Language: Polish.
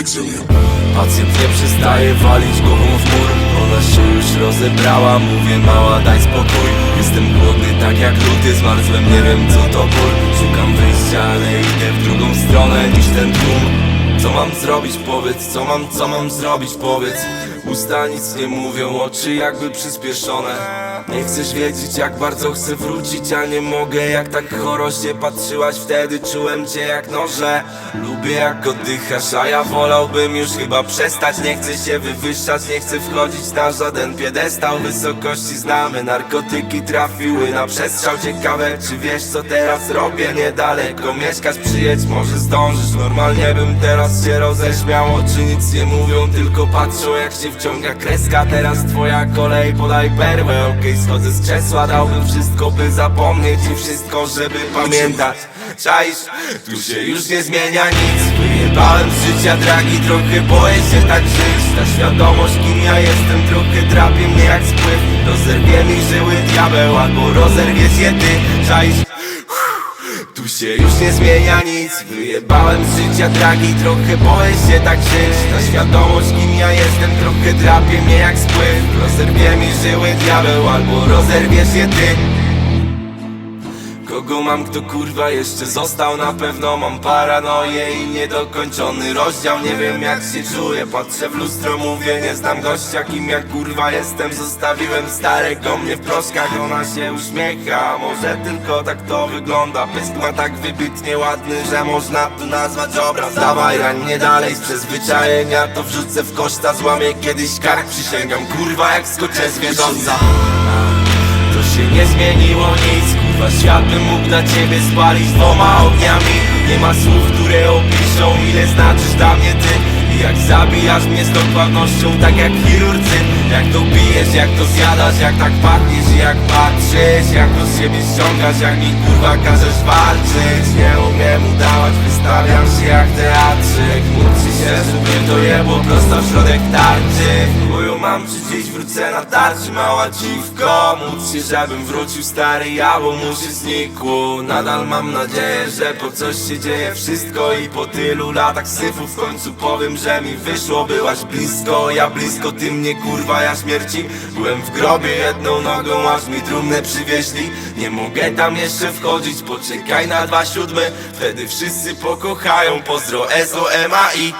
Pacjent nie przestaje walić głową w mur. Ona się już rozebrała, mówię mała daj spokój. Jestem głodny tak jak luty, zmarzłem, nie wiem co to ból. Szukam wyjścia, ale idę w drugą stronę niż ten tłum. Co mam zrobić? Powiedz, co mam, co mam zrobić? Powiedz Usta nic nie mówią, oczy jakby przyspieszone. Nie chcesz wiedzieć jak bardzo chcę wrócić, a nie mogę. Jak tak chorośnie patrzyłaś wtedy czułem cię jak noże. Lubię jak oddychasz, a ja wolałbym już chyba przestać. Nie chcę się wywyższać, nie chcę wchodzić na żaden piedestał. Wysokości znamy, narkotyki trafiły na przestrzał. Ciekawe czy wiesz co teraz robię. Niedaleko Mieszkać przyjedź, może zdążysz. Normalnie bym teraz się roześmiał. Oczy nic nie mówią, tylko patrzą jak się wciąga kreska. Teraz twoja kolej, podaj perłę, okej schodzę z krzesła Dałbym wszystko by zapomnieć i wszystko żeby pamiętać. Czaisz, tu się już nie zmienia nic. Wyjebałem z życia dragi, trochę boję się tak żyć. Ta świadomość kim ja jestem trochę drapie mnie jak spływ. Rozerwie mi żyły diabeł albo rozerwiesz je ty. Czaisz, się już nie zmienia nic. Wyjebałem z życia dragi Trochę boję się tak żyć. Ta świadomość kim ja jestem Trochę drapie mnie jak spływ. Rozerwie mi żyły diabeł Albo rozerwiesz je ty Kogo mam, kto kurwa jeszcze został? Na pewno mam paranoję i niedokończony rozdział. Nie wiem jak się czuję, patrzę w lustro Mówię, nie znam gościa, kim ja kurwa jestem? Zostawiłem starego mnie w proszkach. Ona się uśmiecha, może tylko tak to wygląda? Pysk ma tak wybitnie ładny, że można tu nazwać obraz. Dawaj ranie dalej z przyzwyczajenia. To wrzucę w koszta, złamię kiedyś kark. Przysięgam kurwa jak skoczę zwierząca się nie zmieniło nic. Kurwa świat bym mógł dla ciebie spalić dwoma ogniami. Nie ma słów, które opiszą ile znaczysz dla mnie ty jak zabijasz mnie z dokładnością tak jak chirurdzy Jak to bijesz, jak to zjadasz, jak tak pachniesz i jak patrzysz Jak to z siebie ściągasz, jak mi kurwa każesz walczyć. Nie umiem udawać, wystawiam się jak teatrzyk. Módl się, żeby to jebło prosto w środek tarczy. Chuju mam, czy dziś wrócę na tarczy mała dziwko. Módl się, żebym wrócił stary ja, bo mu się znikło Nadal mam nadzieję, że po coś się dzieje wszystko I po tylu latach syfu w końcu powiem, że mi wyszło Byłaś blisko, ja blisko, ty mnie kurwa, ja śmierci. Byłem w grobie jedną nogą, aż mi trumnę przywieźli. Nie mogę tam jeszcze wchodzić, poczekaj na dwa siódme. Wtedy wszyscy pokochają, pozdro SOMAI